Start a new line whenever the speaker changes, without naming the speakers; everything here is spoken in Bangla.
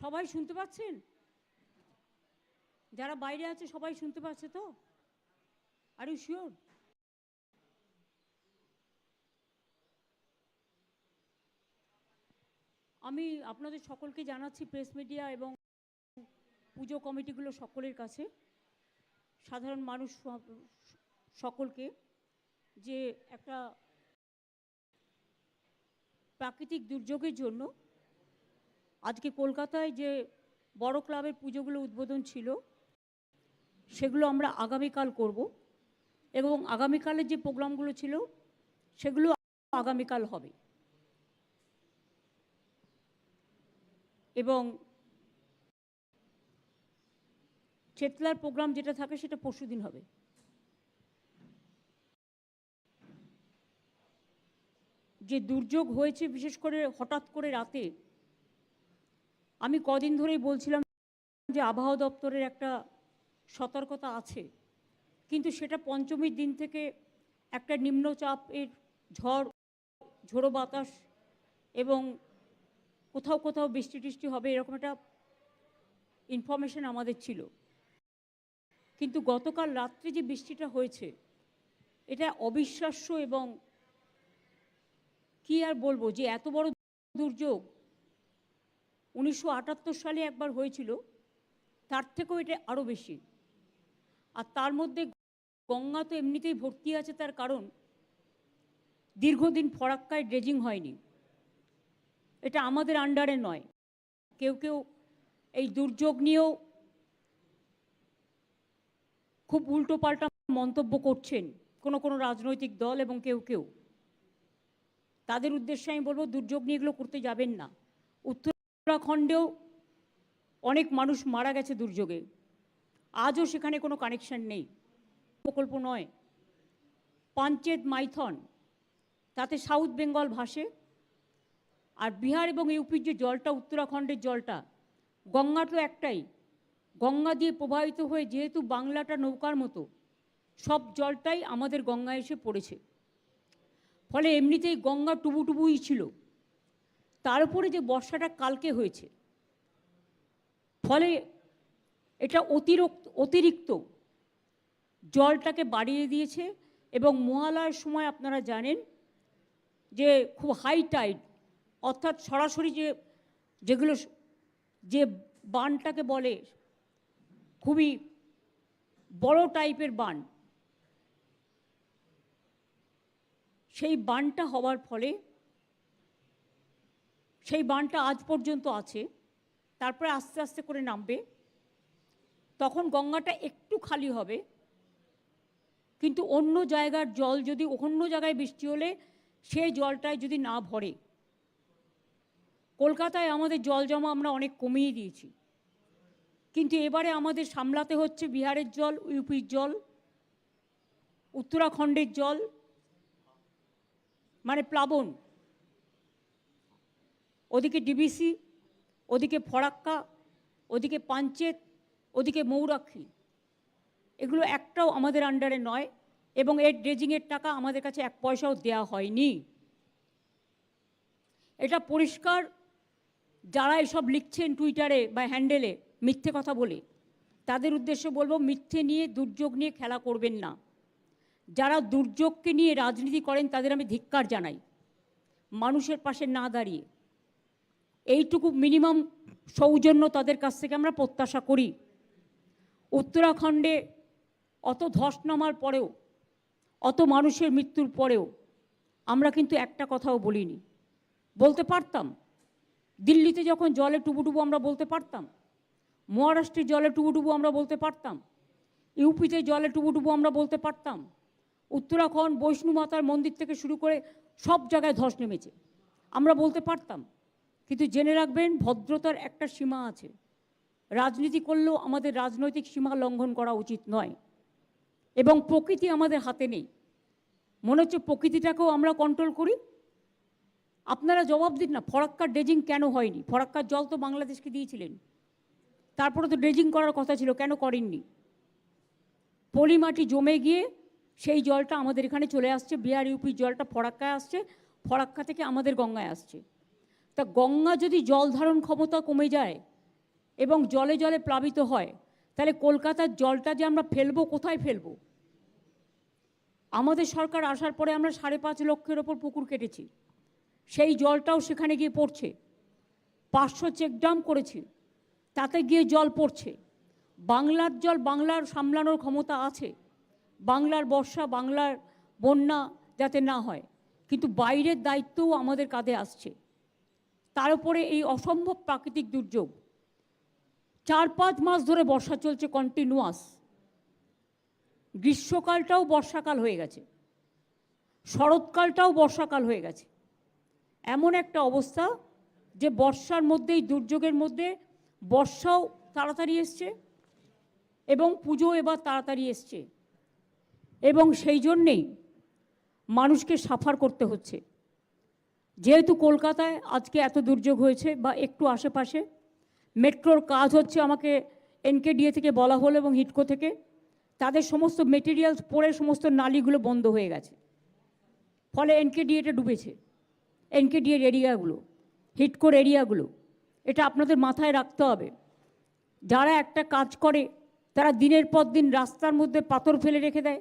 সবাই শুনতে পাচ্ছেন? যারা বাইরে আছে, সবাই শুনতে পাচ্ছে তো? আর ইউ শিওর আমি আপনাদের সকলকে জানাচ্ছি প্রেস মিডিয়া এবং পুজো কমিটিগুলো সকলের কাছে। সাধারণ মানুষ সকলকে যে একটা প্রাকৃতিক দুর্যোগের জন্য আজকে কলকাতায় যে বড় ক্লাবের পুজোগুলো উদ্বোধন ছিল, সেগুলো আমরা আগামীকাল করব এবং আগামীকালের যে প্রোগ্রামগুলো ছিল, সেগুলো আগামীকাল হবে। এবং চেতলার প্রোগ্রাম যেটা থাকে, সেটা পরশুদিন হবে। যে দুর্যোগ হয়েছে, বিশেষ করে হঠাৎ করে রাতে আমি কদিন ধরেই বলছিলাম যে আবহাওয়া দপ্তরের একটা সতর্কতা আছে, কিন্তু সেটা পঞ্চমীর দিন থেকে একটা নিম্নচাপের ঝড়, ঝোড়ো বাতাস এবং কোথাও কোথাও বৃষ্টি টিষ্টি হবে এরকম একটা ইনফরমেশন আমাদের ছিল। কিন্তু গতকাল রাত্রে যে বৃষ্টিটা হয়েছে, এটা অবিশ্বাস্য এবং কি আর বলব যে এত বড় দুর্যোগ উনিশশো আটাত্তর সালে একবার হয়েছিল, তার থেকেও এটা আরও বেশি। আর তার মধ্যে গঙ্গা তো এমনিতেই ভর্তি আছে তার কারণ, দীর্ঘদিন ফরাক্কায় ড্রেজিং হয়নি। এটা আমাদের আন্ডারে নয়। কেউ কেউ এই দুর্যোগ নিয়েও খুব উল্টোপাল্টা মন্তব্য করছেন কোনো কোনো রাজনৈতিক দল এবং কেউ কেউ। তাদের উদ্দেশ্যে আমি বলব, দুর্যোগ নিয়ে এগুলো করতে যাবেন না। উত্তরাখণ্ডেও অনেক মানুষ মারা গেছে দুর্যোগে। আজও সেখানে কোনো কানেকশন নেই। প্রকল্প নয়। পাঞ্চেত মাইথন, তাতে সাউথ বেঙ্গল ভাসে। আর বিহার এবং ইউপির যে জলটা, উত্তরাখণ্ডের জলটা, গঙ্গা তো একটাই। গঙ্গা দিয়ে প্রবাহিত হয়ে যেহেতু বাংলাটা নৌকার মতো, সব জলটাই আমাদের গঙ্গায় এসে পড়েছে। ফলে এমনিতেই গঙ্গা টুবু টুবুই ছিল। তার উপরে যে বর্ষাটা কালকে হয়েছে, ফলে এটা অতিরিক্ত অতিরিক্ত জলটাকে বাড়িয়ে দিয়েছে এবং মহালয়ার সময় আপনারা জানেন যে খুব হাই টাইড অর্থাৎ সরাসরি যে, যেগুলো যে বানটাকে বলে, খুবই বড় টাইপের বান, সেই বানটা হওয়ার ফলে সেই বানটা আজ পর্যন্ত আছে। তারপরে আস্তে আস্তে করে নামবে। তখন গঙ্গাটা একটু খালি হবে। কিন্তু অন্য জায়গার জল যদি, অন্য জায়গায় বৃষ্টি হলে সেই জলটায় যদি না ভরে, কলকাতায় আমাদের জল জমা আমরা অনেক কমিয়ে দিয়েছি। কিন্তু এবারে আমাদের সামলাতে হচ্ছে বিহারের জল, ইউপির জল, উত্তরাখণ্ডের জল মানে প্লাবন। ওদিকে ডিবিসি, ওদিকে ফরাক্কা ওদিকে পাঞ্চেত, ওদিকে মৌরাক্ষী। এগুলো একটাও আমাদের আন্ডারে নয় এবং এর ড্রেজিংয়ের টাকা আমাদের কাছে এক পয়সাও দেওয়া হয়নি। এটা পরিষ্কার যারা এসব লিখছেন টুইটারে বা হ্যান্ডেলে মিথ্যে কথা বলে, তাদের উদ্দেশ্যে বলব মিথ্যে নিয়ে দুর্যোগ নিয়ে খেলা করবেন না। যারা দুর্যোগকে নিয়ে রাজনীতি করেন তাদের আমি ধিক্কার জানাই। মানুষের পাশে না দাঁড়িয়ে। এইটুকু মিনিমাম সৌজন্য তাদের কাছ থেকে আমরা প্রত্যাশা করি। উত্তরাখণ্ডে অত ধস নামার পরেও, অত মানুষের মৃত্যুর পরেও আমরা কিন্তু একটা কথাও বলিনি। বলতে পারতাম, দিল্লিতে যখন জলে টুবুটুবু আমরা বলতে পারতাম, মহারাষ্ট্রে জলে টুবুটুবু আমরা বলতে পারতাম, ইউপিতে জলে টুবুটুবু আমরা বলতে পারতাম, উত্তরাখণ্ড বৈষ্ণু মাতার মন্দির থেকে শুরু করে সব জায়গায় ধস নেমেছে। আমরা বলতে পারতাম কিন্তু জেনে রাখবেন, ভদ্রতার একটা সীমা আছে। রাজনীতি করলেও আমাদের রাজনৈতিক সীমা লঙ্ঘন করা উচিত নয়। এবং প্রকৃতি আমাদের হাতে নেই। মনে হচ্ছে প্রকৃতিটাকেও আমরা কন্ট্রোল করি। আপনারা জবাব দিন না ফরাক্কার ড্রেজিং কেন হয়নি? ফরাক্কার জল তো বাংলাদেশকে দিয়েছিলেন। তারপরে তো ড্রেজিং করার কথা ছিল, কেন করেননি? পলিমাটি জমে গিয়ে সেই জলটা আমাদের এখানে চলে আসছে, বিহার, ইউপির জলটা ফরাক্কায় আসছে, ফরাক্কা থেকে আমাদের গঙ্গায় আসছে। তা গঙ্গা যদি জল ধারণ ক্ষমতা কমে যায় এবং জলে জলে প্লাবিত হয়, তাহলে কলকাতার জলটা যে আমরা ফেলব, কোথায় ফেলব? আমাদের সরকার আসার পরে আমরা সাড়ে পাঁচ লক্ষের ওপর পুকুর কেটেছি। সেই জলটাও সেখানে গিয়ে পড়ছে। পাঁচশো চেকডাম করেছি। তাতে গিয়ে জল পড়ছে। বাংলার জল বাংলার সামলানোর ক্ষমতা আছে। বাংলার বর্ষা, বাংলার বন্যা যাতে না হয়। কিন্তু বাইরের দায়িত্বও আমাদের কাঁধে আসছে। তার উপরে এই অসম্ভব প্রাকৃতিক দুর্যোগ। চার পাঁচ মাস ধরে বর্ষা চলছে কন্টিনিউয়াস গ্রীষ্মকালটাও বর্ষাকাল হয়ে গেছে। শরৎকালটাও বর্ষাকাল হয়ে গেছে। এমন একটা অবস্থা যে বর্ষার মধ্যে এই দুর্যোগের মধ্যে বর্ষাও তাড়াতাড়ি এসছে এবং পুজো এবার তাড়াতাড়ি এসছে। এবং সেই জন্যেই মানুষকে সাফার করতে হচ্ছে। যেহেতু কলকাতায় আজকে এত দুর্যোগ হয়েছে বা একটু আশেপাশে, মেট্রোর কাজ হচ্ছে আমাকে এনকেডিএ থেকে বলা হলো এবং হিটকো থেকে। তাদের সমস্ত মেটেরিয়ালস পড়ে সমস্ত নালিগুলো বন্ধ হয়ে গেছে। ফলে এনকেডিএটা ডুবেছে। এনকেডিএর এরিয়াগুলো হিটকোর এরিয়াগুলো এটা আপনাদের মাথায় রাখতে হবে। যারা একটা কাজ করে, তারা দিনের পর দিন রাস্তার মধ্যে পাথর ফেলে রেখে দেয়।